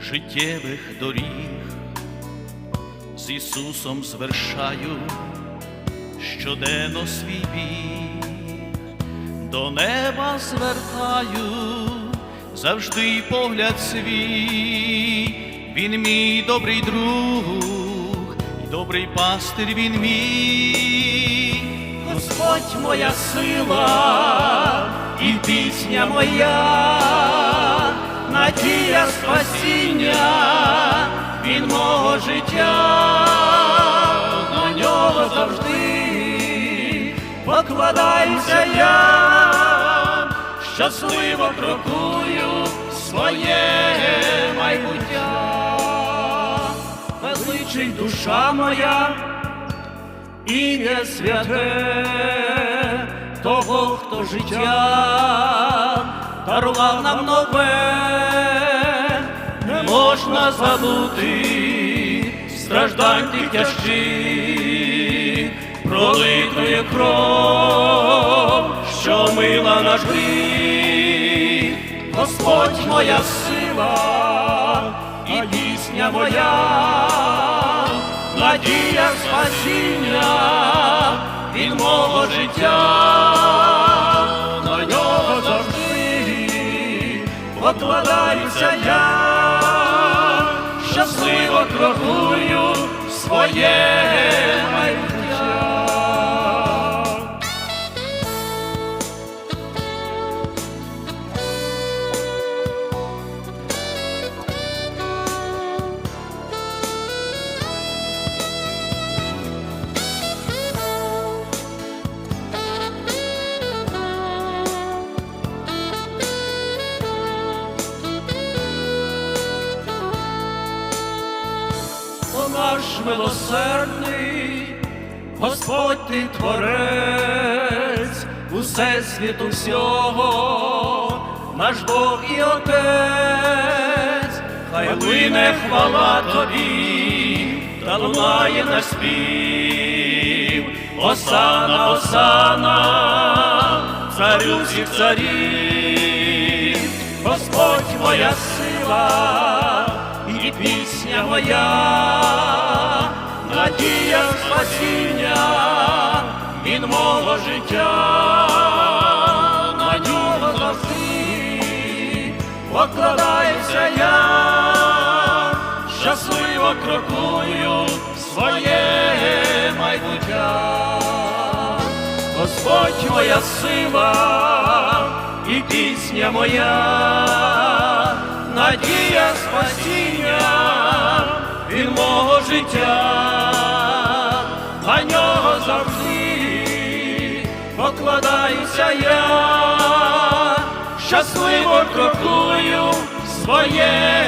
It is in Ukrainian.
життєвих доріг, з Ісусом звершаю щоденно свій біг, до неба звертаю завжди погляд свій, він мій добрий друг, і добрий пастир він мій, Господь моя сила і пісня моя, надія спасіння, він мого життя, на нього завжди покладаюся я, щасливо крокую своє майбуття, величить душа моя ім'я святе того, хто життя дарував нам нове, можна забути страждань тих тяжких, пролитої кров, що мила наш гріх, Господь моя сила і пісня моя надія спасіння від мого життя, на нього завжди покладаюся я, щасливо крокую своє милосердний, Господь ти творець, усе світу всього, наш Бог і Отець, хай лине хвала тобі, та лунає на спів, Осана, Осана, царю всіх царів, Господь моя сила і пісня моя, надія спасіння від мого життя, на нього завжди покладаюся я, щасливо крокую своє майбуття. Господь моя сила і пісня моя, надія спасіння від мого життя, на нього завжди покладаюся я, щасливо крокую своє.